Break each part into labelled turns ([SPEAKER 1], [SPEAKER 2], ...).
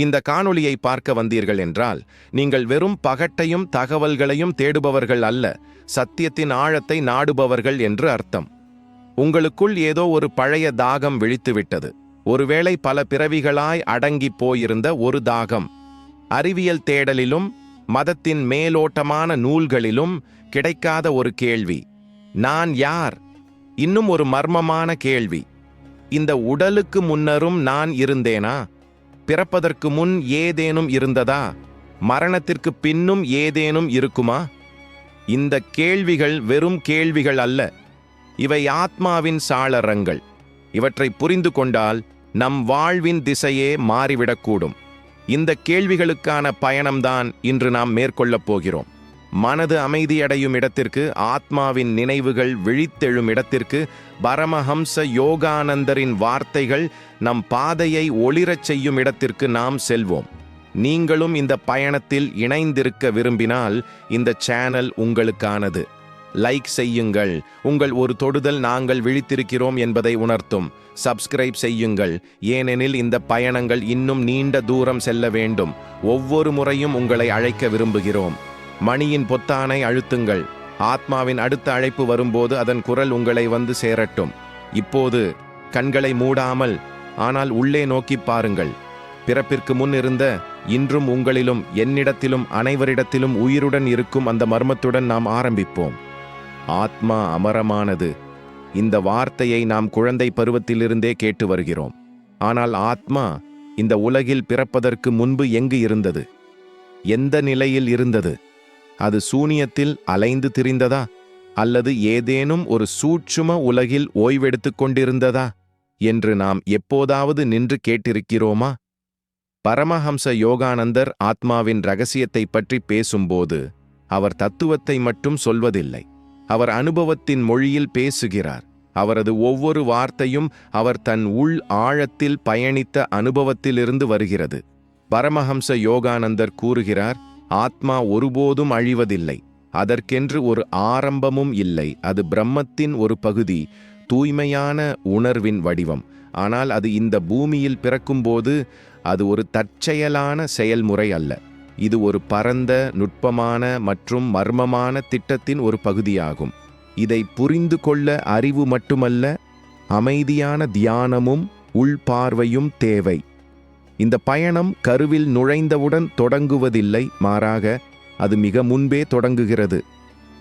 [SPEAKER 1] இந்த காணொளியை பார்க்க வந்தீர்கள் என்றால் நீங்கள் வெறும் பகட்டையும் தகவல்களையும் தேடுபவர்கள் அல்ல சத்தியத்தின் ஆழத்தை நாடுபவர்கள் என்று அர்த்தம். உங்களுக்குள் ஏதோ ஒரு பழைய தாகம் விழித்துவிட்டது. ஒருவேளை பல பிறவிகளாய் அடங்கிப் போயிருந்த ஒரு தாகம். அறிவியல் தேடலிலும் மதத்தின் மேலோட்டமான நூல்களிலும் கிடைக்காத ஒரு கேள்வி. நான் யார்? இன்னும் ஒரு மர்மமான கேள்வி. இந்த உடலுக்கு முன்னரும் நான் இருந்தேனா? பிறப்பதற்கு முன் ஏதேனும் இருந்ததா? மரணத்திற்கு பின்னும் ஏதேனும் இருக்குமா? இந்த கேள்விகள் வெறும் கேள்விகள் அல்ல. இவை ஆத்மாவின் சாளரங்கள். இவற்றை புரிந்து கொண்டால் நம் வாழ்வின் திசையே மாறிவிடக்கூடும். இந்த கேள்விகளுக்கான பயணம்தான் இன்று நாம் மேற்கொள்ளப் போகிறோம். மனது அமைதியடையும் இடத்திற்கு ஆத்மாவின் நினைவுகள் விழித்தெழும் இடத்திற்கு பரமஹம்ச யோகானந்தரின் வார்த்தைகள் நம் பாதையை ஒளிரச் செய்யும் இடத்திற்கு நாம் செல்வோம். நீங்களும் இந்த பயணத்தில் இணைந்திருக்க விரும்பினால் இந்த சேனல் உங்களுக்கானது. லைக் செய்யுங்கள். உங்கள் ஒரு தொடுதல் நாங்கள் விழித்திருக்கிறோம் என்பதை உணர்த்தும். சப்ஸ்கிரைப் செய்யுங்கள். ஏனெனில் இந்த பயணங்கள் இன்னும் நீண்ட தூரம் செல்ல வேண்டும். ஒவ்வொரு முறையும் உங்களை அழைக்க விரும்புகிறோம். மணியின் பொத்தானை அழுத்துங்கள். ஆத்மாவின் அடுத்த அழைப்பு வரும்போது அதன் குரல் உங்களை வந்து சேரட்டும். இப்போது கண்களை மூடாமல் ஆனால் உள்ளே நோக்கி பாருங்கள். பிறப்பிற்கு முன் இருந்த இன்றும் உங்களிலும் என்னிடத்திலும் அனைவரிடத்திலும் உயிருடன் இருக்கும் அந்த மர்மத்துடன் நாம் ஆரம்பிப்போம். ஆத்மா அமரமானது. இந்த வார்த்தையை நாம் குழந்தை பருவத்திலிருந்தே கேட்டு வருகிறோம். ஆனால் ஆத்மா இந்த உலகில் பிறப்பதற்கு முன்பு எங்கு இருந்தது? எந்த நிலையில் இருந்தது? அது சூனியத்தில் அலைந்து திரிந்ததா? அல்லது ஏதேனும் ஒரு சூட்சும உலகில் ஓய்வெடுத்துக் கொண்டிருந்ததா? என்று நாம் எப்போதாவது நின்று கேட்டிருக்கிறோமா? பரமஹம்ச யோகானந்தர் ஆத்மாவின் ரகசியத்தை பற்றி பேசும்போது அவர் தத்துவத்தை மட்டும் சொல்வதில்லை. அவர் அனுபவத்தின் மொழியில் பேசுகிறார். அவரது ஒவ்வொரு வார்த்தையும் அவர் தன் உள் ஆழத்தில் பயணித்த அனுபவத்திலிருந்து வருகிறது. பரமஹம்ச யோகானந்தர் கூறுகிறார் ஆத்மா ஒருபோதும் அழிவதில்லை. அதற்கென்று ஒரு ஆரம்பமும் இல்லை. அது பிரம்மத்தின் ஒரு பகுதி தூய்மையான உணர்வின் வடிவம். ஆனால் அது இந்த பூமியில் பிறக்கும்போது அது ஒரு தற்செயலான செயல்முறை அல்ல. இது ஒரு பரந்த நுட்பமான மற்றும் மர்மமான திட்டத்தின் ஒரு பகுதியாகும். இதை புரிந்து கொள்ள அறிவு மட்டுமல்ல அமைதியான தியானமும் உள்பார்வையும் தேவை. இந்த பயணம் கருவில் நுழைந்தவுடன் தொடங்குவதில்லை மாறாக அது மிக முன்பே தொடங்குகிறது.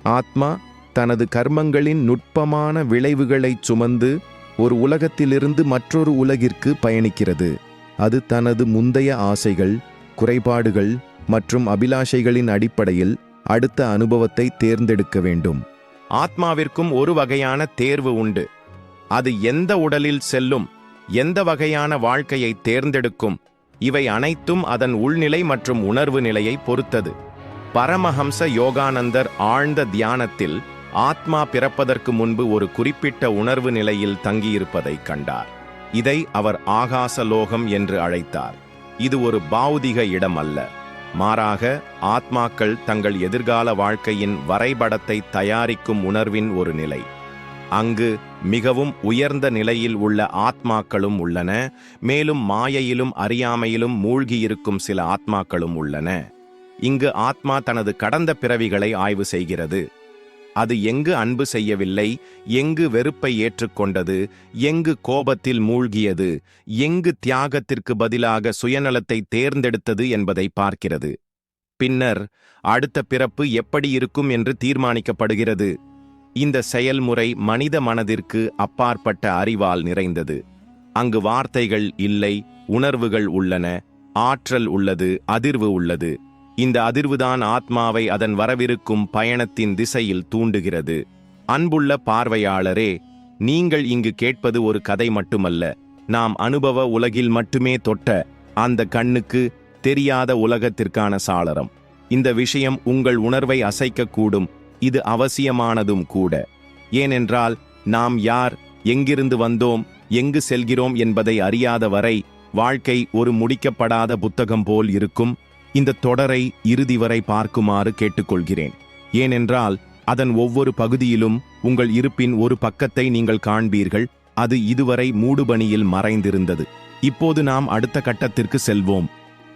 [SPEAKER 1] ஆத்மா தனது கர்மங்களின் நுட்பமான விளைவுகளைச் சுமந்து ஒரு உலகத்திலிருந்து மற்றொரு உலகிற்கு பயணிக்கிறது. அது தனது முந்தைய ஆசைகள் குறைபாடுகள் மற்றும் அபிலாஷைகளின் அடிப்படையில் அடுத்த அனுபவத்தை தேர்ந்தெடுக்க வேண்டும். ஆத்மாவிற்கும் ஒரு வகையான தேர்வு உண்டு. அது எந்த உடலில் செல்லும் எந்த வகையான வாழ்க்கையை தேர்ந்தெடுக்கும் இவை அனைத்தும் அதன் உள்நிலை மற்றும் உணர்வு நிலையை பொறுத்தது. பரமஹம்ச யோகானந்தர் ஆழ்ந்த தியானத்தில் ஆத்மா பிறப்பதற்கு முன்பு ஒரு குறிப்பிட்ட உணர்வு நிலையில் தங்கியிருப்பதை கண்டார். இதை அவர் ஆகாச லோகம் என்று அழைத்தார். இது ஒரு பௌதிக இடம் அல்ல மாறாக ஆத்மாக்கள் தங்கள் எதிர்கால வாழ்க்கையின் வரைபடத்தை தயாரிக்கும் உணர்வின் ஒரு நிலை. அங்கு மிகவும் உயர்ந்த நிலையில் உள்ள ஆத்மாக்களும் உள்ளன. மேலும் மாயையிலும் அறியாமையிலும் மூழ்கியிருக்கும் சில ஆத்மாக்களும் உள்ளன. இங்கு ஆத்மா தனது கடந்த பிறவிகளை ஆய்வு செய்கிறது. அது எங்கு அன்பு செய்யவில்லை எங்கு வெறுப்பை ஏற்றுக்கொண்டது எங்கு கோபத்தில் மூழ்கியது எங்கு தியாகத்திற்கு பதிலாக சுயநலத்தை தேர்ந்தெடுத்தது என்பதை பார்க்கிறது. பின்னர் அடுத்த பிறப்பு எப்படி இருக்கும் என்று தீர்மானிக்கப்படுகிறது. இந்த செயல்முறை மனித மனதிற்கு அப்பாற்பட்ட அறிவால் நிறைந்தது. அங்கு வார்த்தைகள் இல்லை உணர்வுகள் உள்ளன ஆற்றல் உள்ளது அதிர்வு உள்ளது. இந்த அதிர்வுதான் ஆத்மாவை அதன் வரவிருக்கும் பயணத்தின் திசையில் தூண்டுகிறது. அன்புள்ள பார்வையாளரே நீங்கள் இங்கு கேட்பது ஒரு கதை மட்டுமல்ல. நாம் அனுபவ உலகில் மட்டுமே தொட்ட அந்த கண்ணுக்கு தெரியாத உலகத்திற்கான சாளரம். இந்த விஷயம் உங்கள் உணர்வை அசைக்கக்கூடும் இது அவசியமானதும் கூட. ஏனென்றால் நாம் யார் எங்கிருந்து வந்தோம் எங்கு செல்கிறோம் என்பதை அறியாத வரை வாழ்க்கை ஒரு முடிக்கப்படாத புத்தகம் போல் இருக்கும். இந்த தொடரை இறுதி வரை பார்க்குமாறு கேட்டுக்கொள்கிறேன். ஏனென்றால் அதன் ஒவ்வொரு பகுதியிலும் உங்கள் இருப்பின் ஒரு பக்கத்தை நீங்கள் காண்பீர்கள். அது இதுவரை மூடுபனியில் மறைந்திருந்தது. இப்போது நாம் அடுத்த கட்டத்திற்கு செல்வோம்.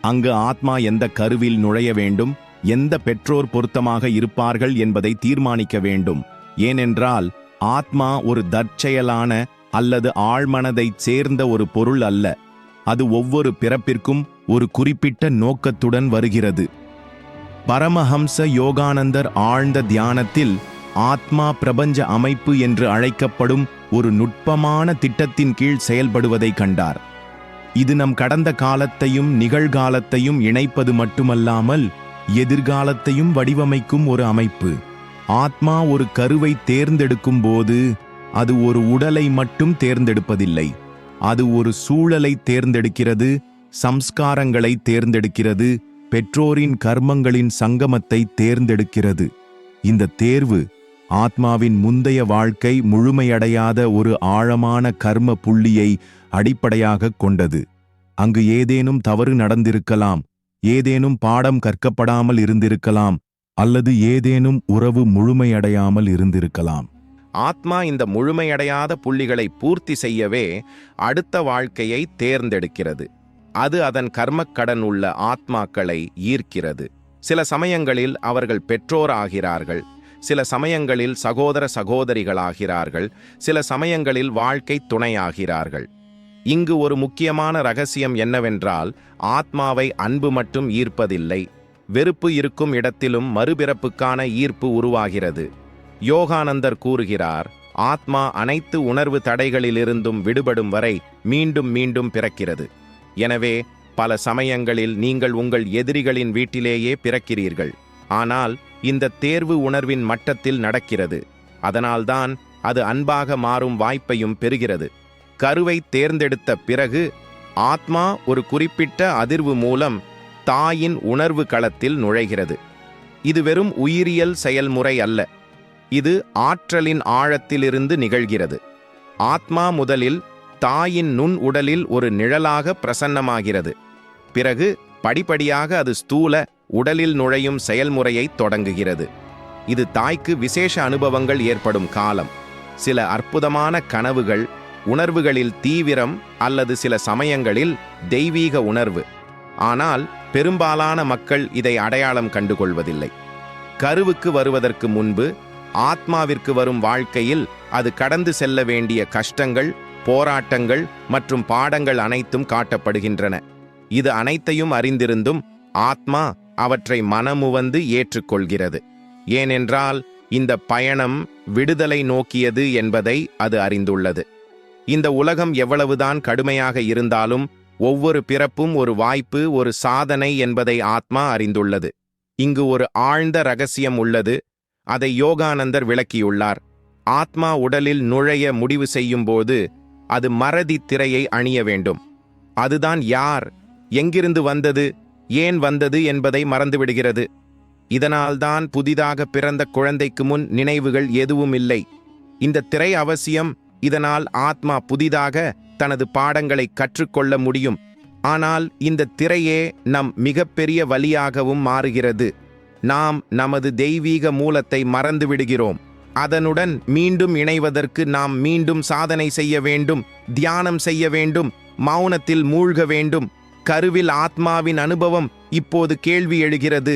[SPEAKER 1] அங்கு ஆத்மா எந்த கருவில் நுழைய வேண்டும்? எந்த பெற்றோர் பொருத்தமாக இருப்பார்கள் என்பதை தீர்மானிக்க வேண்டும். ஏனென்றால் ஆத்மா ஒரு தற்செயலான அல்லது ஆழ்மனதைச் சேர்ந்த ஒரு பொருள் அல்ல. அது ஒவ்வொரு பிறப்பிற்கும் ஒரு குறிப்பிட்ட நோக்கத்துடன் வருகிறது. பரமஹம்ச யோகானந்தர் ஆழ்ந்த தியானத்தில் ஆத்மா பிரபஞ்ச அமைப்பு என்று அழைக்கப்படும் ஒரு நுட்பமான திட்டத்தின் கீழ் செயல்படுவதை கண்டார். இது நம் கடந்த காலத்தையும் நிகழ்காலத்தையும் இணைப்பது மட்டுமல்லாமல் எதிர்காலத்தையும் வடிவமைக்கும் ஒரு அமைப்பு. ஆத்மா ஒரு கருவை தேர்ந்தெடுக்கும் போது அது ஒரு உடலை மட்டும் தேர்ந்தெடுப்பதில்லை. அது ஒரு சூழலை தேர்ந்தெடுக்கிறது சம்ஸ்காரங்களை தேர்ந்தெடுக்கிறது பெற்றோரின் கர்மங்களின் சங்கமத்தை தேர்ந்தெடுக்கிறது. இந்த தேர்வு ஆத்மாவின் முந்தைய வாழ்க்கை முழுமையடையாத ஒரு ஆழமான கர்ம புள்ளியை அடிப்படையாகக் கொண்டது. அங்கு ஏதேனும் தவறு நடந்திருக்கலாம். ஏதேனும் பாடம் கற்கப்படாமல் இருந்திருக்கலாம் அல்லது ஏதேனும் உறவு முழுமையடையாமல் இருந்திருக்கலாம்.
[SPEAKER 2] ஆத்மா இந்த முழுமையடையாத புள்ளிகளை பூர்த்தி செய்யவே அடுத்த வாழ்க்கையை தேர்ந்தெடுக்கிறது. அது அதன் கர்மக்கடன் உள்ள ஆத்மாக்களை ஈர்க்கிறது. சில சமயங்களில் அவர்கள் பெற்றோர் ஆகிறார்கள் சில சமயங்களில் சகோதர சகோதரிகளாகிறார்கள். சில சமயங்களில் வாழ்க்கை துணையாகிறார்கள். இங்கு ஒரு முக்கியமான ரகசியம் என்னவென்றால் ஆத்மாவை அன்பு மட்டும் ஈர்ப்பதில்லை. வெறுப்பு இருக்கும் இடத்திலும் மறுபிறப்புக்கான ஈர்ப்பு உருவாகிறது. யோகானந்தர் கூறுகிறார் ஆத்மா அனைத்து உணர்வு தடைகளிலிருந்தும் விடுபடும் வரை மீண்டும் மீண்டும் பிறக்கிறது. எனவே பல சமயங்களில் நீங்கள் உங்கள் எதிரிகளின் வீட்டிலேயே பிறக்கிறீர்கள். ஆனால் இந்த தேர்வு உணர்வின் மட்டத்தில் நடக்கிறது. அதனால்தான் அது அன்பாக மாறும் வாய்ப்பையும் பெறுகிறது. கருவை தேர்ந்தெடுத்த பிறகு ஆத்மா ஒரு குறிப்பிட்ட அதிர்வு மூலம் தாயின் உணர்வு களத்தில் நுழைகிறது. இது வெறும் உயிரியல் செயல்முறை அல்ல. இது ஆற்றலின் ஆழத்திலிருந்து நிகழ்கிறது. ஆத்மா முதலில் தாயின் நுண் உடலில் ஒரு நிழலாக பிரசன்னமாகிறது. பிறகு படிப்படியாக அது ஸ்தூல உடலில் நுழையும் செயல்முறையை தொடங்குகிறது. இது தாய்க்கு விசேஷ அனுபவங்கள் ஏற்படும் காலம். சில அற்புதமான கனவுகள் உணர்வுகளில் தீவிரம் அல்லது சில சமயங்களில் தெய்வீக உணர்வு. ஆனால் பெரும்பாலான மக்கள் இதை அடையாளம் கண்டுகொள்வதில்லை. கருவுக்கு வருவதற்கு முன்பு ஆத்மாவிற்கு வரும் வாழ்க்கையில் அது கடந்து செல்ல வேண்டிய கஷ்டங்கள் போராட்டங்கள் மற்றும் பாடங்கள் அனைத்தும் காட்டப்படுகின்றன. இது அனைத்தையும் அறிந்திருந்தும் ஆத்மா அவற்றை மனமுவந்து ஏற்றுக்கொள்கிறது. ஏனென்றால் இந்த பயணம் விடுதலை நோக்கியது என்பதை அது அறிந்துள்ளது. இந்த உலகம் எவ்வளவுதான் கடுமையாக இருந்தாலும் ஒவ்வொரு பிறப்பும் ஒரு வாய்ப்பு ஒரு சாதனை என்பதை ஆத்மா அறிந்துள்ளது. இங்கு ஒரு ஆழ்ந்த ரகசியம் உள்ளது. அதை யோகானந்தர் விளக்கியுள்ளார். ஆத்மா உடலில் நுழைய முடிவு செய்யும்போது அது மறதி திரையை அணிய வேண்டும். அதுதான் யார்? எங்கிருந்து வந்தது? ஏன் வந்தது என்பதை மறந்துவிடுகிறது. இதனால்தான் புதிதாக பிறந்த குழந்தைக்கு முன் நினைவுகள் எதுவும் இல்லை. இந்த திரை அவசியம் இதனால் ஆத்மா புதிதாக தனது பாடங்களை கற்றுக்கொள்ள முடியும். ஆனால் இந்த திரையே நம் மிகப்பெரிய வலியாகவும் மாறுகிறது. நாம் நமது தெய்வீக மூலத்தை மறந்துவிடுகிறோம். அதனுடன் மீண்டும் இணைவதற்கு நாம் மீண்டும் சாதனை செய்ய வேண்டும் தியானம் செய்ய வேண்டும் மௌனத்தில் மூழ்க வேண்டும். கருவில் ஆத்மாவின் அனுபவம் இப்போது கேள்வி எழுகிறது.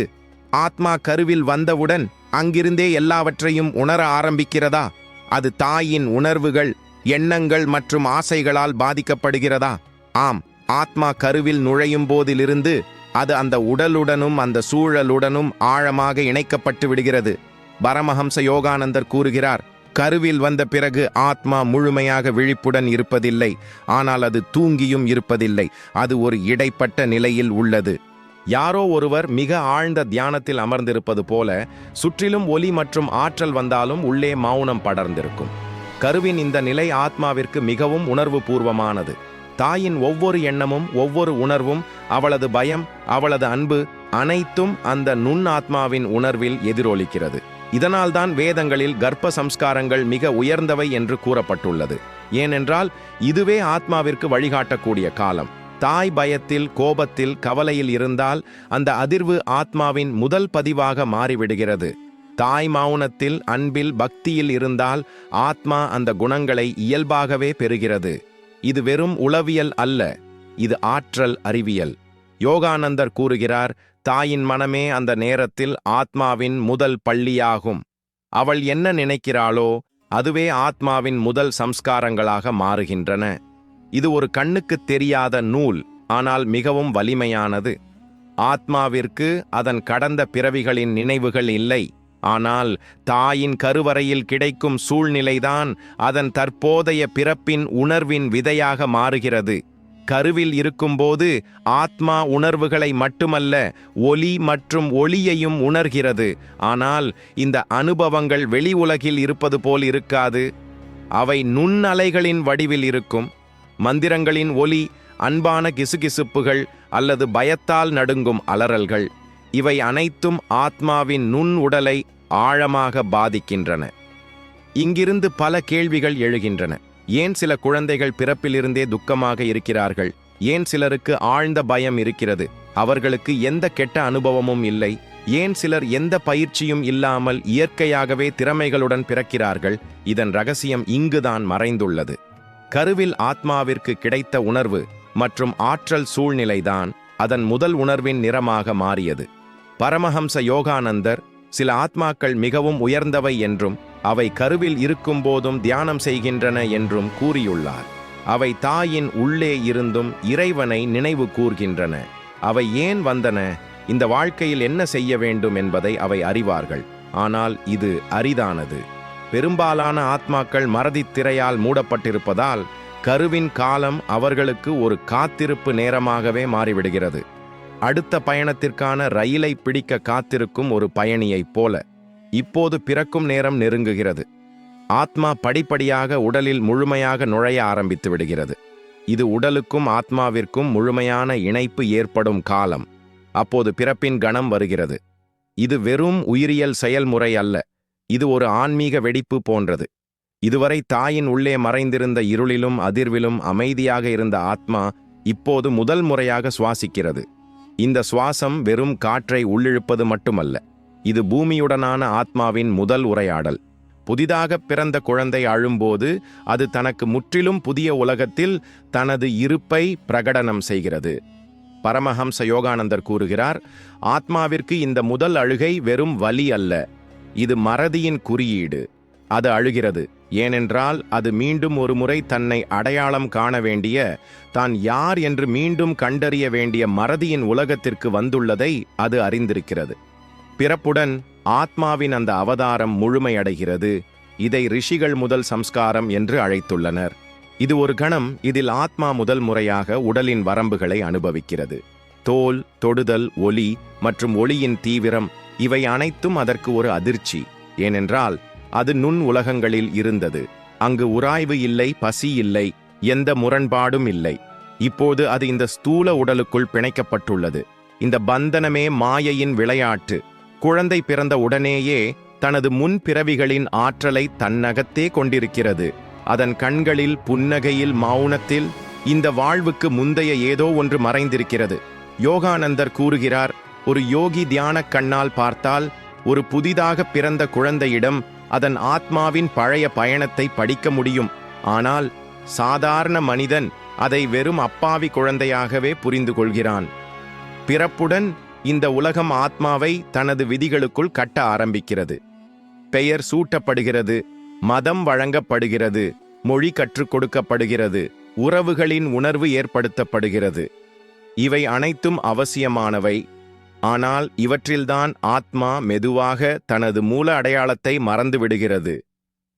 [SPEAKER 2] ஆத்மா கருவில் வந்தவுடன் அங்கிருந்தே எல்லாவற்றையும் உணர ஆரம்பிக்கிறதா? அது தாயின் உணர்வுகள் எண்ணங்கள் மற்றும் ஆசைகளால் பாதிக்கப்படுகிறதா? ஆம் ஆத்மா கருவில் நுழையும் போதிலிருந்து அது அந்த உடலுடனும் அந்த சூழலுடனும் ஆழமாக இணைக்கப்பட்டு விடுகிறது. பரமஹம்ச யோகானந்தர் கூறுகிறார் கருவில் வந்த பிறகு ஆத்மா முழுமையாக விழிப்புடன் இருப்பதில்லை ஆனால் அது தூங்கியும் இருப்பதில்லை அது ஒரு இடைப்பட்ட நிலையில் உள்ளது. யாரோ ஒருவர் மிக ஆழ்ந்த தியானத்தில் அமர்ந்திருப்பது போல சுற்றிலும் ஒலி மற்றும் ஆற்றல் வந்தாலும் உள்ளே மௌனம் படர்ந்திருக்கும். கருவின் இந்த நிலை ஆத்மாவிற்கு மிகவும் உணர்வு பூர்வமானது தாயின் ஒவ்வொரு எண்ணமும் ஒவ்வொரு உணர்வும் அவளது பயம் அவளது அன்பு அனைத்தும் அந்த நுண் ஆத்மாவின் உணர்வில் எதிரொலிக்கிறது. இதனால்தான் வேதங்களில் கர்ப்ப சம்ஸ்காரங்கள் மிக உயர்ந்தவை என்று கூறப்பட்டுள்ளது. ஏனென்றால் இதுவே ஆத்மாவிற்கு வழிகாட்டக்கூடிய காலம். தாய் பயத்தில் கோபத்தில் கவலையில் இருந்தால் அந்த அதிர்வு ஆத்மாவின் முதல் பதிவாக மாறிவிடுகிறது. தாய் மௌனத்தில் அன்பில் பக்தியில் இருந்தால் ஆத்மா அந்த குணங்களை இயல்பாகவே பெறுகிறது. இது வெறும் உளவியல் அல்ல இது ஆற்றல் அறிவியல்.
[SPEAKER 1] யோகானந்தர் கூறுகிறார் தாயின் மனமே அந்த நேரத்தில் ஆத்மாவின் முதல் பள்ளியாகும். அவள் என்ன நினைக்கிறாளோ அதுவே ஆத்மாவின் முதல் சம்ஸ்காரங்களாக மாறுகின்றன. இது ஒரு கண்ணுக்குத் தெரியாத நூல் ஆனால் மிகவும் வலிமையானது. ஆத்மாவிற்கு அதன் கடந்த பிறவிகளின் நினைவுகள் இல்லை. ஆனால் தாயின் கருவறையில் கிடைக்கும் சூழ்நிலைதான் அதன் தற்போதைய பிறப்பின் உணர்வின் விதையாக மாறுகிறது. கருவில் இருக்கும்போது ஆத்மா உணர்வுகளை மட்டுமல்ல ஒலி மற்றும் ஒளியையும் உணர்கிறது. ஆனால் இந்த அனுபவங்கள் வெளி உலகில் இருப்பது போல் இருக்காது. அவை நுண்ணலைகளின் வடிவில் இருக்கும். மந்திரங்களின் ஒலி அன்பான கிசுகிசுப்புகள் அல்லது பயத்தால் நடுங்கும் அலறல்கள். இவை அனைத்தும் ஆத்மாவின் நுண் உடலை ஆழமாக பாதிக்கின்றன. இங்கிருந்து பல கேள்விகள் எழுகின்றன. ஏன் சில குழந்தைகள் பிறப்பிலிருந்தே துக்கமாக இருக்கிறார்கள்? ஏன் சிலருக்கு ஆழ்ந்த பயம் இருக்கிறது? அவர்களுக்கு எந்த கெட்ட அனுபவமும் இல்லை. ஏன் சிலர் எந்த பயிற்சியும் இல்லாமல் இயற்கையாகவே திறமைகளுடன் பிறக்கிறார்கள்? இதன் ரகசியம் இங்குதான் மறைந்துள்ளது. கருவில் ஆத்மாவிற்கு கிடைத்த உணர்வு மற்றும் ஆற்றல் சூழ்நிலைதான் அதன் முதல் உணர்வின் நிறமாக மாறியது. பரமஹம்ச யோகானந்தர் சில ஆத்மாக்கள் மிகவும் உயர்ந்தவை என்றும் அவை கருவில் இருக்கும்போதும் தியானம் செய்கின்றன என்றும் கூறியுள்ளார். அவை தாயின் உள்ளே இருந்தும் இறைவனை நினைவு கூர்கின்றன. அவை ஏன் வந்தன? இந்த வாழ்க்கையில் என்ன செய்ய வேண்டும் என்பதை அவை அறிவார்கள். ஆனால் இது அரிதானது. பெரும்பாலான ஆத்மாக்கள் மறதித் திரையால் மூடப்பட்டிருப்பதால் கருவின் காலம் அவர்களுக்கு ஒரு காத்திருப்பு நேரமாகவே மாறிவிடுகிறது. அடுத்த பயணத்திற்கான ரயிலை பிடிக்க காத்திருக்கும் ஒரு பயணியைப் போல இப்போது பிறக்கும் நேரம் நெருங்குகிறது. ஆத்மா படிப்படியாக உடலில் முழுமையாக நுழைய ஆரம்பித்து விடுகிறது. இது உடலுக்கும் ஆத்மாவிற்கும் முழுமையான இணைப்பு ஏற்படும் காலம். அப்போது பிறப்பின் கணம் வருகிறது. இது வெறும் உயிரியல் செயல்முறை அல்ல. இது ஒரு ஆன்மீக வெடிப்பு போன்றது. இதுவரை தாயின் உள்ளே மறைந்திருந்த இருளிலும் அதிர்விலும் அமைதியாக இருந்த ஆத்மா இப்போது முதல் முறையாக சுவாசிக்கிறது. இந்த சுவாசம் வெறும் காற்றை உள்ளிழுப்பது மட்டுமல்ல. இது பூமியுடனான ஆத்மாவின் முதல் உரையாடல். புதிதாக பிறந்த குழந்தை அழும்போது அது தனக்கு முற்றிலும் புதிய உலகத்தில் தனது இருப்பை பிரகடனம் செய்கிறது. பரமஹம்ச யோகானந்தர் கூறுகிறார் ஆத்மாவிற்கு இந்த முதல் அழுகை வெறும் வலி அல்ல. இது மறதியின் குறியீடு. அது அழுகிறது. ஏனென்றால் அது மீண்டும் ஒரு முறை தன்னை அடையாளம் காண வேண்டிய தான் யார் என்று மீண்டும் கண்டறிய வேண்டிய மறதியின் உலகத்திற்கு வந்துள்ளதை அது அறிந்திருக்கிறது. பிறப்புடன் ஆத்மாவின் அந்த அவதாரம் முழுமையடைகிறது. இதை ரிஷிகள் முதல் சம்ஸ்காரம் என்று அழைத்துள்ளனர். இது ஒரு கணம் இதில் ஆத்மா முதல் முறையாக உடலின் வரம்புகளை அனுபவிக்கிறது. தோல் தொடுதல் ஒலி மற்றும் ஒளியின் தீவிரம் இவை அனைத்தும் அதற்கு ஒரு அதிர்ச்சி ஏனென்றால் அது நுண் உலகங்களில் இருந்தது. அங்கு உராய்வு இல்லை பசி இல்லை எந்த முரண்பாடும் இல்லை. இப்போது அது இந்த ஸ்தூல உடலுக்குள் பிணைக்கப்பட்டுள்ளது. இந்த பந்தனமே மாயையின் விளையாட்டு. குழந்தை பிறந்த உடனேயே தனது முன் பிறவிகளின் ஆற்றலை தன்னகத்தே கொண்டிருக்கிறது. அதன் கண்களில் புன்னகையில் மௌனத்தில் இந்த வாழ்வுக்கு முந்தைய ஏதோ ஒன்று மறைந்திருக்கிறது. யோகானந்தர் கூறுகிறார் ஒரு யோகி தியான கண்ணால் பார்த்தால் ஒரு புதிதாக பிறந்த குழந்தையிடம் அதன் ஆத்மாவின் பழைய பயணத்தை படிக்க முடியும். ஆனால் சாதாரண மனிதன் அதை வெறும் அப்பாவி குழந்தையாகவே புரிந்து கொள்கிறான். பிறப்புடன் இந்த உலகம் ஆத்மாவை தனது விதிகளுக்குள் கட்ட ஆரம்பிக்கிறது. பெயர் சூட்டப்படுகிறது மதம் வழங்கப்படுகிறது மொழி கற்றுக் கொடுக்கப்படுகிறது உறவுகளின் உணர்வு ஏற்படுத்தப்படுகிறது. இவை அனைத்தும் அவசியமானவை. ஆனால் இவற்றில்தான் ஆத்மா மெதுவாக தனது மூல அடையாளத்தை மறந்துவிடுகிறது.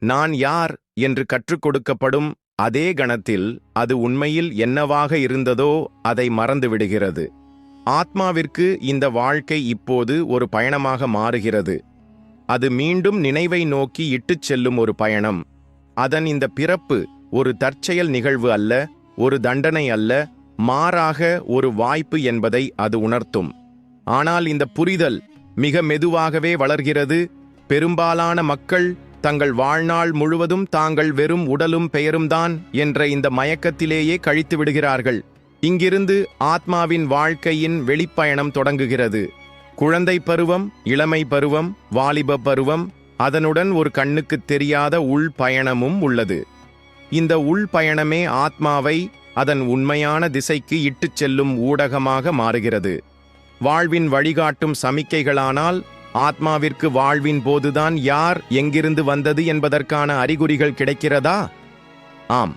[SPEAKER 1] நான் யார் என்று கற்றுக் கொடுக்கப்படும் அதே கணத்தில் அது உண்மையில் என்னவாக இருந்ததோ அதை மறந்துவிடுகிறது. ஆத்மாவிற்கு இந்த வாழ்க்கை இப்போது ஒரு பயணமாக மாறுகிறது. அது மீண்டும் நினைவை நோக்கி இட்டுச் செல்லும் ஒரு பயணம். அதன் இந்த பிறப்பு ஒரு தற்செயல் நிகழ்வு அல்ல ஒரு தண்டனை அல்ல மாறாக ஒரு வாய்ப்பு என்பதை அது உணர்த்தும். ஆனால் இந்த புரிதல் மிக மெதுவாகவே வளர்கிறது. பெரும்பாலான மக்கள் தங்கள் வாழ்நாள் முழுவதும் தாங்கள் வெறும் உடலும் பெயரும்தான் என்ற இந்த மயக்கத்திலேயே கழித்து விடுகிறார்கள். இங்கிருந்து ஆத்மாவின் வாழ்க்கையின் வெளிப்பயணம் தொடங்குகிறது. குழந்தை பருவம் இளமை பருவம் வாலிப பருவம் அதனுடன் ஒரு கண்ணுக்குத் தெரியாத உள் பயணமும் உள்ளது. இந்த உள் பயணமே ஆத்மாவை அதன் உண்மையான திசைக்கு இட்டுச் செல்லும் ஊடகமாக மாறுகிறது. வாழ்வின் வழிகாட்டும் சமிக்கைகளானால் ஆத்மாவிற்கு வாழ்வின் போதுதான் யார் எங்கிருந்து வந்தது என்பதற்கான அறிகுறிகள் கிடைக்கிறதா? ஆம்.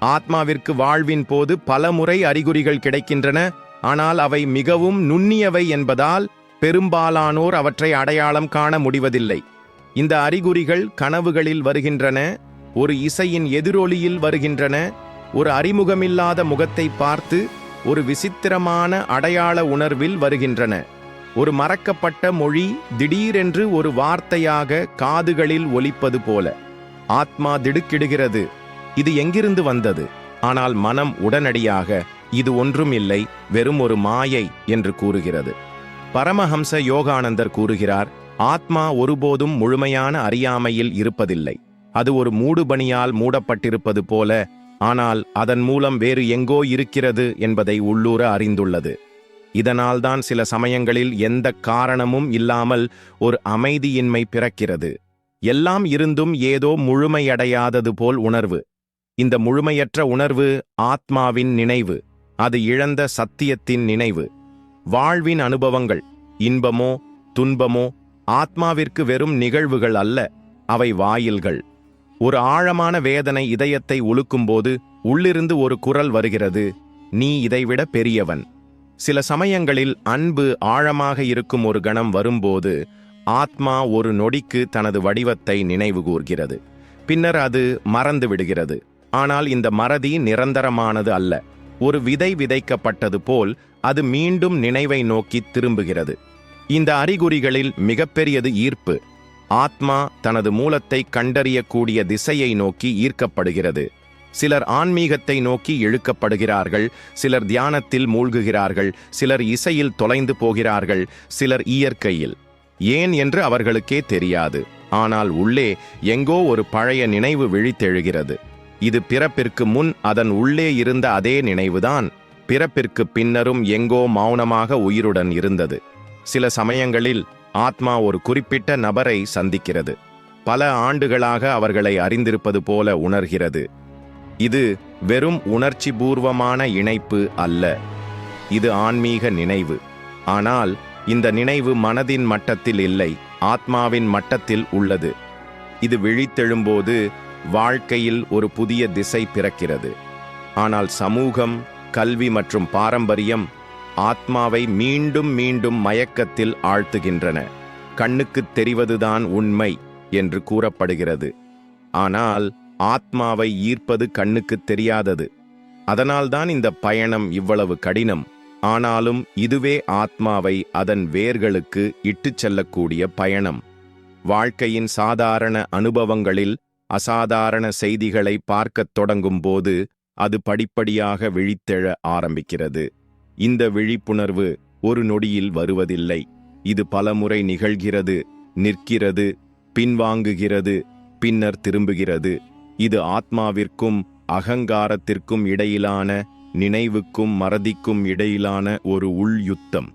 [SPEAKER 1] ஆத்மாவிற்கு வாழ்வின் போது பல முறை அறிகுறிகள் கிடைக்கின்றன. ஆனால் அவை மிகவும் நுண்ணியவை என்பதால் பெரும்பாலானோர் அவற்றை அடையாளம் காண முடிவதில்லை. இந்த அறிகுறிகள் கனவுகளில் வருகின்றன ஒரு இசையின் எதிரொலியில் வருகின்றன ஒரு அறிமுகமில்லாத முகத்தை பார்த்து ஒரு விசித்திரமான அடையாள உணர்வில் வருகின்றன. ஒரு மறக்கப்பட்ட மொழி திடீரென்று ஒரு வார்த்தையாக காதுகளில் ஒலிப்பது போல. ஆத்மா திடுக்கிடுகிறது. இது எங்கிருந்து வந்தது? ஆனால் மனம் உடனடியாக இது ஒன்றும் இல்லை வெறும் ஒரு மாயை என்று கூறுகிறது. பரமஹம்ச யோகானந்தர் கூறுகிறார் ஆத்மா ஒருபோதும் முழுமையான அறியாமையில் இருப்பதில்லை. அது ஒரு மூடுபனியால் மூடப்பட்டிருப்பது போல ஆனால் அதன் மூலம் வேறு எங்கோ இருக்கிறது என்பதை உள்ளூர அறிந்துள்ளது. இதனால்தான் சில சமயங்களில் எந்த காரணமும் இல்லாமல் ஒரு அமைதியின்மை பிறக்கிறது. எல்லாம் இருந்தும் ஏதோ முழுமையடையாதது போல் உணர்வு. இந்த முழுமையற்ற உணர்வு ஆத்மாவின் நினைவு. அது இழந்த சத்தியத்தின் நினைவு. வாழ்வின் அனுபவங்கள். இன்பமோ துன்பமோ ஆத்மாவிற்கு வெறும் நிகழ்வுகள் அல்ல. அவை வாயில்கள். ஒரு ஆழமான வேதனை இதயத்தை உலுக்கும்போது உள்ளிருந்து ஒரு குரல் வருகிறது நீ இதைவிட பெரியவன். சில சமயங்களில் அன்பு ஆழமாக இருக்கும் ஒரு கணம் வரும்போது ஆத்மா ஒரு நொடிக்கு தனது வடிவத்தை நினைவுகூர்கிறது பின்னர் அது மறந்து விடுகிறது. ஆனால் இந்த மறதி நிரந்தரமானது அல்ல. ஒரு விதை விதைக்கப்பட்டது போல் அது மீண்டும் நினைவை நோக்கி திரும்புகிறது. இந்த அறிகுறிகளில் மிகப்பெரியது ஈர்ப்பு. ஆத்மா தனது மூலத்தை கண்டறியக்கூடிய திசையை நோக்கி ஈர்க்கப்படுகிறது. சிலர் ஆன்மீகத்தை நோக்கி இழுக்கப்படுகிறார்கள் சிலர் தியானத்தில் மூழ்குகிறார்கள் சிலர் இசையில் தொலைந்து போகிறார்கள் சிலர் இயற்கையில். ஏன் என்று அவர்களுக்கே தெரியாது. ஆனால் உள்ளே எங்கோ ஒரு பழைய நினைவு விழித்தெழுகிறது. இது பிறப்பிற்கு முன் அதன் உள்ளே இருந்த அதே நினைவுதான். பிறப்பிற்கு பின்னரும் எங்கோ மௌனமாக உயிருடன் இருந்தது. சில சமயங்களில் ஆத்மா ஒரு குறிப்பிட்ட நபரை சந்திக்கிறது. பல ஆண்டுகளாக அவர்களை அறிந்திருப்பது போல உணர்கிறது. இது வெறும் உணர்ச்சிபூர்வமான இணைப்பு அல்ல. இது ஆன்மீக நினைவு. ஆனால் இந்த நினைவு மனதின் மட்டத்தில் இல்லை ஆத்மாவின் மட்டத்தில் உள்ளது. இது விழித்தெழும்போது வாழ்க்கையில் ஒரு புதிய திசை பிறக்கிறது. ஆனால் சமூகம் கல்வி மற்றும் பாரம்பரியம் ஆத்மாவை மீண்டும் மீண்டும் மயக்கத்தில் ஆழ்த்துகின்றன. கண்ணுக்குத் தெரிவதுதான் உண்மை என்று கூறப்படுகிறது. ஆனால் ஆத்மாவை ஈர்ப்பது கண்ணுக்குத் தெரியாதது. அதனால்தான் இந்த பயணம் இவ்வளவு கடினம். ஆனாலும் இதுவே ஆத்மாவை அதன் வேர்களுக்கு இட்டுச் செல்லக்கூடிய பயணம். வாழ்க்கையின் சாதாரண அனுபவங்களில் அசாதாரண செய்திகளை பார்க்கத் தொடங்கும் போது அது படிப்படியாக விழித்தெழ ஆரம்பிக்கிறது. இந்த விழிப்புணர்வு ஒரு நொடியில் வருவதில்லை. இது பலமுறை நிகழ்கிறது நிற்கிறது பின்வாங்குகிறது பின்னர் திரும்புகிறது. இது ஆத்மாவிற்கும் அகங்காரத்திற்கும் இடையிலான நினைவுக்கும் மறதிக்கும் இடையிலான ஒரு உள் யுத்தம்.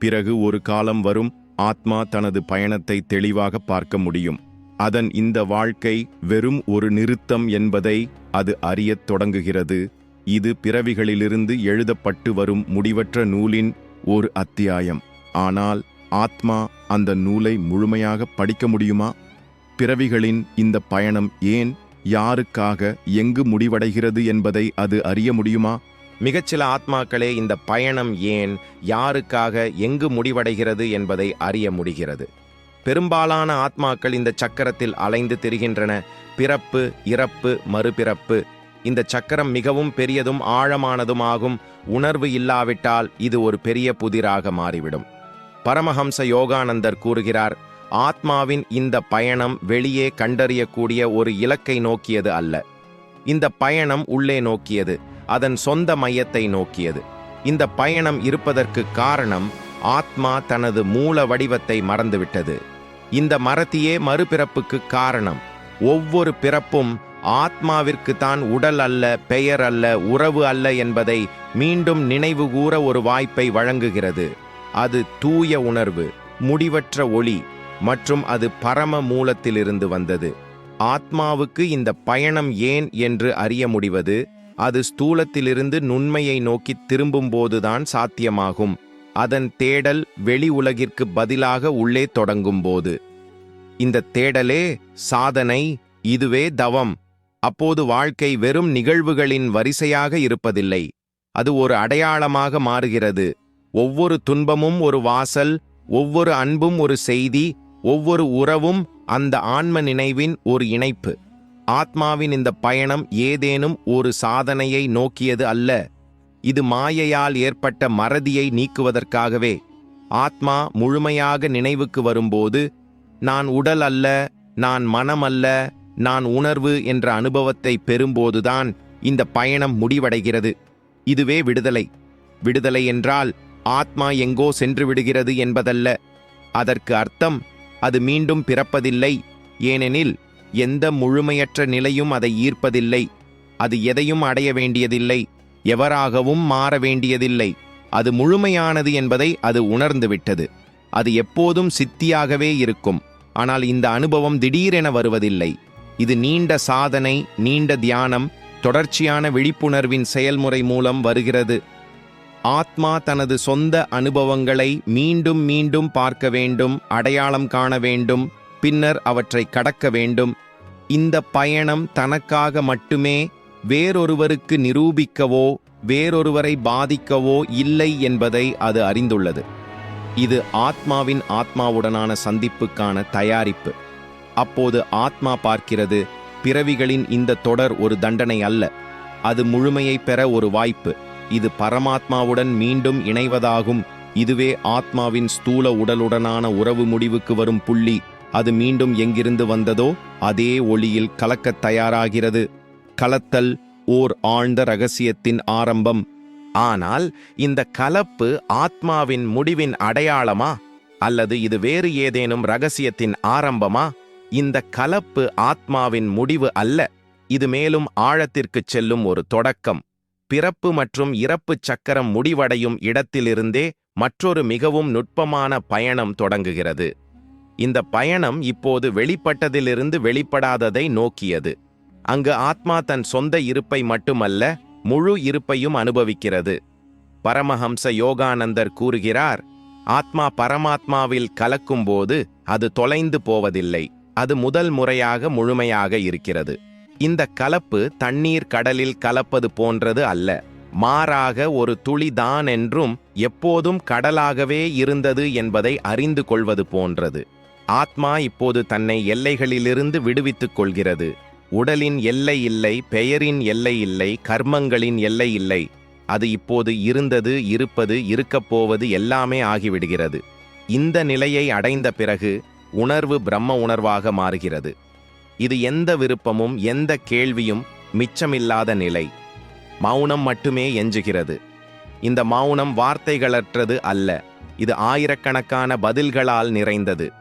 [SPEAKER 1] பிறகு ஒரு காலம் வரும் ஆத்மா தனது பயணத்தை தெளிவாக பார்க்க முடியும். அதன் இந்த வாழ்க்கை வெறும் ஒரு நிறுத்தம் என்பதை அது அறியத் தொடங்குகிறது. இது பிறவிகளிலிருந்து எழுதப்பட்டு வரும் முடிவற்ற நூலின் ஒரு அத்தியாயம். ஆனால் ஆத்மா அந்த நூலை முழுமையாக படிக்க முடியுமா? பிறவிகளின் இந்த பயணம் ஏன் யாருக்காக எங்கு முடிவடைகிறது என்பதை அது அறிய முடியுமா? மிகச்சில ஆத்மாக்களே இந்த பயணம் ஏன் யாருக்காக எங்கு முடிவடைகிறது என்பதை அறிய முடிகிறது. பெரும்பாலான ஆத்மாக்கள் இந்த சக்கரத்தில் அலைந்து திரிகின்றன. பிறப்பு இறப்பு மறுபிறப்பு இந்த சக்கரம் மிகவும் பெரியதும் ஆழமானதும் ஆகும் உணர்வு இல்லாவிட்டால் இது ஒரு பெரிய புதிராக மாறிவிடும். பரமஹம்ச யோகானந்தர் கூறுகிறார் ஆத்மாவின் இந்த பயணம் வெளியே கண்டறியக்கூடிய ஒரு இலக்கை நோக்கியது அல்ல. இந்த பயணம் உள்ளே நோக்கியது அதன் சொந்த மையத்தை நோக்கியது. இந்த பயணம் இருப்பதற்கு காரணம் ஆத்மா தனது மூல வடிவத்தை மறந்துவிட்டது. இந்த மறதியே மறுபிறப்புக்கு காரணம். ஒவ்வொரு பிறப்பும் ஆத்மாவிற்கு தான் உடல் அல்ல பெயர் அல்ல உறவு அல்ல என்பதை மீண்டும் நினைவுகூற ஒரு வாய்ப்பை வழங்குகிறது. அது தூய உணர்வு முடிவற்ற ஒளி மற்றும் அது பரம மூலத்திலிருந்து வந்தது. ஆத்மாவுக்கு இந்த பயணம் ஏன் என்று அறிய முடிவது அது ஸ்தூலத்திலிருந்து நுண்மையை நோக்கி திரும்பும்போதுதான் சாத்தியமாகும். அதன் தேடல் வெளி உலகிற்கு பதிலாக உள்ளே தொடங்கும்போது. இந்த தேடலே சாதனை இதுவே தவம். அப்போது வாழ்க்கை வெறும் நிகழ்வுகளின் வரிசையாக இருப்பதில்லை. அது ஒரு அடையாளமாக மாறுகிறது. ஒவ்வொரு துன்பமும் ஒரு வாசல் ஒவ்வொரு அன்பும் ஒரு செய்தி ஒவ்வொரு உறவும் அந்த ஆன்ம நினைவின் ஒரு இணைப்பு. ஆத்மாவின் இந்த பயணம் ஏதேனும் ஒரு சாதனையை நோக்கியது அல்ல. இது மாயையால் ஏற்பட்ட மறதியை நீக்குவதற்காகவே. ஆத்மா முழுமையாக நினைவுக்கு வரும்போது நான் உடல் அல்ல நான் மனம் அல்ல நான் உணர்வு என்ற அனுபவத்தை பெறும்போதுதான் இந்த பயணம் முடிவடைகிறது. இதுவே விடுதலை. விடுதலை என்றால் ஆத்மா எங்கோ சென்று விடுகிறது என்பதல்ல. அதற்கு அர்த்தம் அது மீண்டும் பிறப்பதில்லை. ஏனெனில் எந்த முழுமையற்ற நிலையும் அதை ஈர்ப்பதில்லை. அது எதையும் அடைய வேண்டியதில்லை. எவராகவும் மாற வேண்டியதில்லை. அது முழுமையானது என்பதை அது உணர்ந்துவிட்டது. அது எப்போதும் சித்தியாகவே இருக்கும். ஆனால் இந்த அனுபவம் திடீரென வருவதில்லை. இது நீண்ட சாதனை நீண்ட தியானம் தொடர்ச்சியான விழிப்புணர்வின் செயல்முறை மூலம் வருகிறது. ஆத்மா தனது சொந்த அனுபவங்களை மீண்டும் மீண்டும் பார்க்க வேண்டும் அடையாளம் காண வேண்டும் பின்னர் அவற்றை கடக்க வேண்டும். இந்த பயணம் தனக்காக மட்டுமே வேறொருவருக்கு நிரூபிக்கவோ வேறொருவரை பாதிக்கவோ இல்லை என்பதை அது அறிந்துள்ளது. இது ஆத்மாவின் ஆத்மாவுடனான சந்திப்புக்கான தயாரிப்பு. அப்போது ஆத்மா பார்க்கிறது. பிறவிகளின் இந்த தொடர் ஒரு தண்டனை அல்ல. அது முழுமையை பெற ஒரு வாய்ப்பு. இது பரமாத்மாவுடன் மீண்டும் இணைவதாகும். இதுவே ஆத்மாவின் ஸ்தூல உடலுடனான உறவு முடிவுக்கு வரும் புள்ளி. அது மீண்டும் எங்கிருந்து வந்ததோ அதே ஒளியில் கலக்கத் தயாராகிறது. கலத்தல் ஓர் ஆழ்ந்த ரகசியத்தின் ஆரம்பம். ஆனால் இந்த கலப்பு ஆத்மாவின் முடிவின் அடையாளமா? அல்லது இது வேறு ஏதேனும் ரகசியத்தின் ஆரம்பமா? இந்த கலப்பு ஆத்மாவின் முடிவு அல்ல. இது மேலும் ஆழத்திற்குச் செல்லும் ஒரு தொடக்கம். பிறப்பு மற்றும் இறப்புச் சக்கரம் முடிவடையும் இடத்திலிருந்தே மற்றொரு மிகவும் நுட்பமான பயணம் தொடங்குகிறது. இந்த பயணம் இப்போது வெளிப்பட்டதிலிருந்து வெளிப்படாததை நோக்கியது. அங்கு ஆத்மா தன் சொந்த இருப்பை மட்டுமல்ல முழு இருப்பையும் அனுபவிக்கிறது. பரமஹம்ச யோகானந்தர் கூறுகிறார் ஆத்மா பரமாத்மாவில் கலக்கும்போது அது தொலைந்து போவதில்லை. அது முதல் முறையாக முழுமையாக இருக்கிறது. இந்த கலப்பு தண்ணீர் கடலில் கலப்பது போன்றது அல்ல. மாறாக ஒரு துளிதான் என்றும் எப்போதும் கடலாகவே இருந்தது என்பதை அறிந்து கொள்வது போன்றது. ஆத்மா இப்போது தன்னை எல்லைகளிலிருந்து விடுவித்துக் கொள்கிறது. உடலின் எல்லை இல்லை பெயரின் எல்லை இல்லை கர்மங்களின் எல்லை இல்லை. அது இப்போது இருந்தது இருப்பது இருக்கப் போவது எல்லாமே ஆகிவிடுகிறது. இந்த நிலையை அடைந்த பிறகு உணர்வு பிரம்ம உணர்வாக மாறுகிறது. இது எந்த விருப்பமும் எந்த கேள்வியும் மிச்சமில்லாத நிலை. மௌனம் மட்டுமே எஞ்சுகிறது. இந்த மௌனம் வார்த்தைகளற்றது அல்ல. இது ஆயிரக்கணக்கான பதில்களால் நிறைந்தது.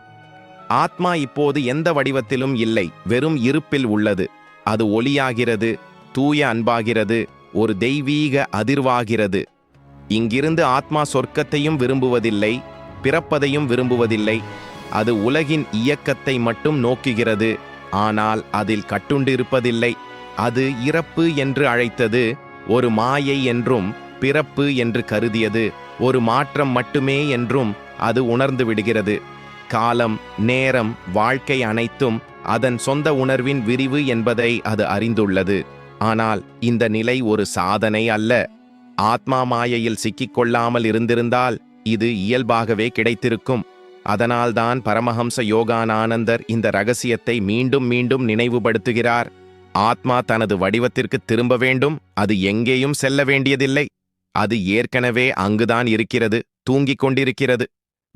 [SPEAKER 1] ஆத்மா இப்போது எந்த வடிவத்திலும் இல்லை. வெறும் இருப்பில் உள்ளது. அது ஒளியாகிறது தூய அன்பாகிறது ஒரு தெய்வீக அதிர்வாகிறது. இங்கிருந்து ஆத்மா சொர்க்கத்தையும் விரும்புவதில்லை பிறப்பதையும் விரும்புவதில்லை அது உலகின் இயக்கத்தை மட்டும் நோக்குகிறது. ஆனால் அதில் கட்டுண்டிருப்பதில்லை. அது இறப்பு என்று அழைத்தது ஒரு மாயை என்றும் பிறப்பு என்று கருதியது ஒரு மாற்றம் மட்டுமே என்றும் அது உணர்ந்து விடுகிறது. காலம் நேரம் வாழ்க்கை அனைத்தும் அதன் சொந்த உணர்வின் விரிவு என்பதை அது அறிந்துள்ளது. ஆனால் இந்த நிலை ஒரு சாதனை அல்ல. ஆத்மா மாயையில் சிக்கிக்கொள்ளாமல் இருந்திருந்தால் இது இயல்பாகவே கிடைத்திருக்கும். அதனால்தான் பரமஹம்ச யோகானானந்தர் இந்த ரகசியத்தை மீண்டும் மீண்டும் நினைவுபடுத்துகிறார். ஆத்மா தனது வடிவத்திற்கு திரும்ப வேண்டும் அது எங்கேயும் செல்ல வேண்டியதில்லை. அது ஏற்கனவே அங்குதான் இருக்கிறது தூங்கிக் கொண்டிருக்கிறது.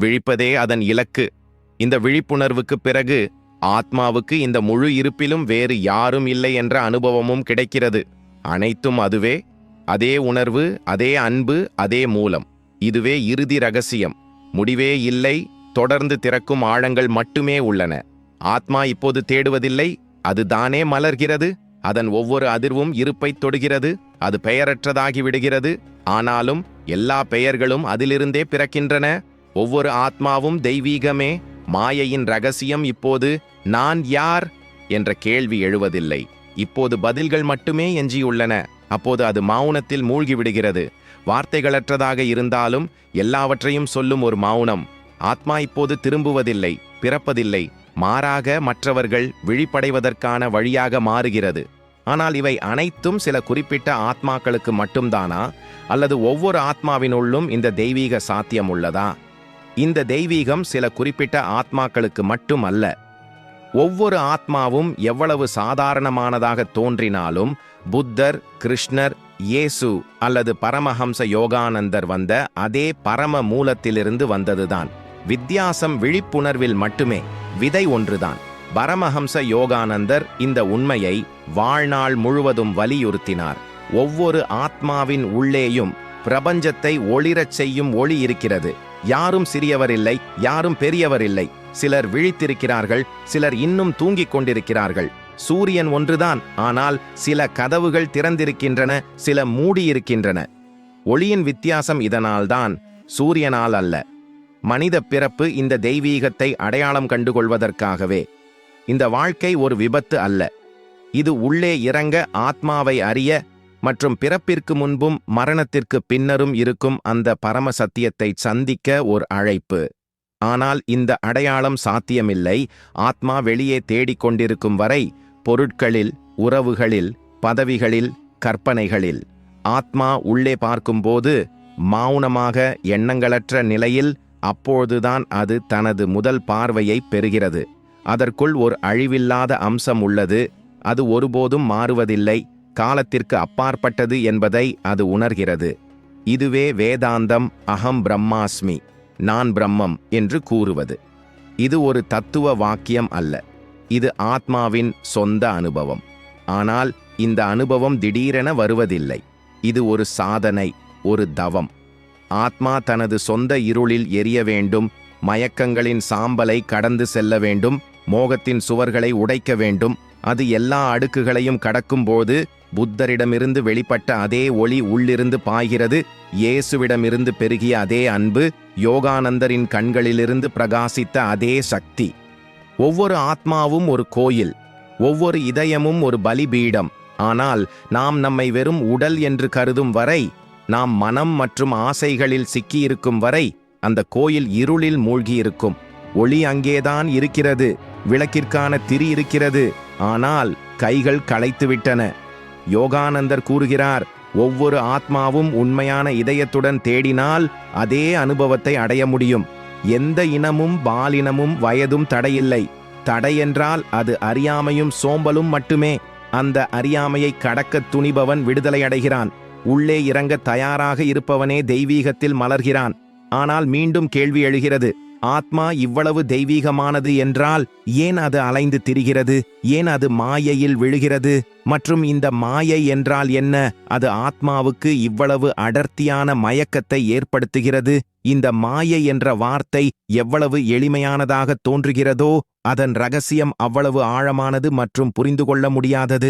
[SPEAKER 1] விழிப்பதே அதன் இலக்கு. இந்த விழிப்புணர்வுக்குப் பிறகு ஆத்மாவுக்கு இந்த முழு இருப்பிலும் வேறு யாரும் இல்லை என்ற அனுபவமும் கிடைக்கிறது. அனைத்தும் அதுவே அதே உணர்வு அதே அன்பு அதே மூலம். இதுவே இறுதி ரகசியம். முடிவே இல்லை தொடர்ந்து திறக்கும் ஆழங்கள் மட்டுமே உள்ளன. ஆத்மா இப்போது தேடுவதில்லை அது தானே மலர்கிறது அதன் ஒவ்வொரு அதிர்வும் இருப்பை தொடுகிறது அது பெயரற்றதாகி விடுகிறது. ஆனாலும் எல்லா பெயர்களும் அதிலிருந்தே பிறக்கின்றன. ஒவ்வொரு ஆத்மாவும் தெய்வீகமே மாயையின் ரகசியம் இப்போது நான் யார் என்ற கேள்வி எழுவதில்லை. இப்போது பதில்கள் மட்டுமே எஞ்சியுள்ளன அப்போது அது மௌனத்தில் மூழ்கிவிடுகிறது. வார்த்தைகளற்றதாக இருந்தாலும் எல்லாவற்றையும் சொல்லும் ஒரு மௌனம். ஆத்மா இப்போது திரும்புவதில்லை பிறப்பதில்லை. மாறாக மற்றவர்கள் விழிப்படைவதற்கான வழியாக மாறுகிறது. ஆனால் இவை அனைத்தும் சில குறிப்பிட்ட ஆத்மாக்களுக்கு மட்டும்தானா? அல்லது ஒவ்வொரு ஆத்மாவினுள்ளும் இந்த தெய்வீக சாத்தியம் உள்ளதா? இந்த தெய்வீகம் சில குறிப்பிட்ட ஆத்மாக்களுக்கு மட்டும் அல்ல ஒவ்வொரு ஆத்மாவும் எவ்வளவு சாதாரணமானதாக தோன்றினாலும் புத்தர் கிருஷ்ணர் இயேசு அல்லது பரமஹம்ச யோகானந்தர் வந்த அதே பரம மூலத்திலிருந்து வந்ததுதான். வித்தியாசம் விழிப்புணர்வில் மட்டுமே விதை ஒன்றுதான். பரமஹம்ச யோகானந்தர் இந்த உண்மையை வாழ்நாள் முழுவதும் வலியுறுத்தினார். ஒவ்வொரு ஆத்மாவின் உள்ளேயும் பிரபஞ்சத்தை ஒளிரச் செய்யும் ஒளி இருக்கிறது. யாரும் சிறியவரில்லை யாரும் பெரியவரில்லை. சிலர் விழித்திருக்கிறார்கள் சிலர் இன்னும் தூங்கிக் கொண்டிருக்கிறார்கள். சூரியன் ஒன்றுதான் ஆனால் சில கதவுகள் திறந்திருக்கின்றன சில மூடியிருக்கின்றன. ஒளியின் வித்தியாசம் இதனால்தான் சூரியனால் அல்ல. மனித பிறப்பு இந்த தெய்வீகத்தை அடையாளம் கண்டுகொள்வதற்காகவே. இந்த வாழ்க்கை ஒரு விபத்து அல்ல. இது உள்ளே இறங்க ஆத்மாவை அறிய மற்றும் பிறப்பிற்கு முன்பும் மரணத்திற்கு பின்னரும் இருக்கும் அந்த பரம சத்தியத்தை சந்திக்க ஒரு அழைப்பு. ஆனால் இந்த அடையாளம் சாத்தியமில்லை. ஆத்மா வெளியே தேடிக்கொண்டிருக்கும் வரை பொருட்களில் உறவுகளில் பதவிகளில் கற்பனைகளில். ஆத்மா உள்ளே பார்க்கும்போது மௌனமாக எண்ணங்களற்ற நிலையில் அப்போதுதான் அது தனது முதல் பார்வையை பெறுகிறது. அதற்குள் ஒரு அழிவில்லாத அம்சம் உள்ளது. அது ஒருபோதும் மாறுவதில்லை. காலத்திற்கு அப்பாற்பட்டது என்பதை அது உணர்கிறது. இதுவே வேதாந்தம் அகம் பிரம்மாஸ்மி நான் பிரம்மம் என்று கூறுவது. இது ஒரு தத்துவ வாக்கியம் அல்ல. இது ஆத்மாவின் சொந்த அனுபவம். ஆனால் இந்த அனுபவம் திடீரென வருவதில்லை. இது ஒரு சாதனை ஒரு தவம். ஆத்மா தனது சொந்த இருளில் எரிய வேண்டும் மயக்கங்களின் சாம்பலை கடந்து செல்ல வேண்டும் மோகத்தின் சுவர்களை உடைக்க வேண்டும். அது எல்லா அடுக்குகளையும் கடக்கும்போது புத்தரிடமிருந்து வெளிப்பட்ட அதே ஒளி உள்ளிருந்து பாய்கிறது இயேசுவிடமிருந்து பெருகிய அதே அன்பு யோகானந்தரின் கண்களிலிருந்து பிரகாசித்த அதே சக்தி. ஒவ்வொரு ஆத்மாவும் ஒரு கோயில் ஒவ்வொரு இதயமும் ஒரு பலிபீடம். ஆனால் நாம் நம்மை வெறும் உடல் என்று கருதும் வரை நாம் மனம் மற்றும் ஆசைகளில் சிக்கியிருக்கும் வரை அந்த கோயில் இருளில் மூழ்கியிருக்கும். ஒளி அங்கேதான் இருக்கிறது. விளக்கிற்கான திரி இருக்கிறது. ஆனால் கைகள் களைத்துவிட்டன. யோகானந்தர் கூறுகிறார் ஒவ்வொரு ஆத்மாவும் உண்மையான இதயத்துடன் தேடினால் அதே அனுபவத்தை அடைய முடியும். எந்த இனமும் பாலினமும் வயதும் தடையில்லை. தடை என்றால் அது அறியாமையும் சோம்பலும் மட்டுமே. அந்த அறியாமையை கடக்கத் துணிபவன் விடுதலை அடைகிறான். உள்ளே இறங்க தயாராக இருப்பவனே தெய்வீகத்தில் மலர்கிறான். ஆனால் மீண்டும் கேள்வி எழுகிறது ஆத்மா இவ்வளவு தெய்வீகமானது என்றால் ஏன் அது அலைந்து திரிகிறது ஏன் அது மாயையில் விழுகிறது மற்றும் இந்த மாயை என்றால் என்ன அது ஆத்மாவுக்கு இவ்வளவு அடர்த்தியான மயக்கத்தை ஏற்படுத்துகிறது இந்த மாயை என்ற வார்த்தை எவ்வளவு எளிமையானதாக தோன்றுகிறதோ அதன் ரகசியம் அவ்வளவு ஆழமானது மற்றும் புரிந்து கொள்ள முடியாதது.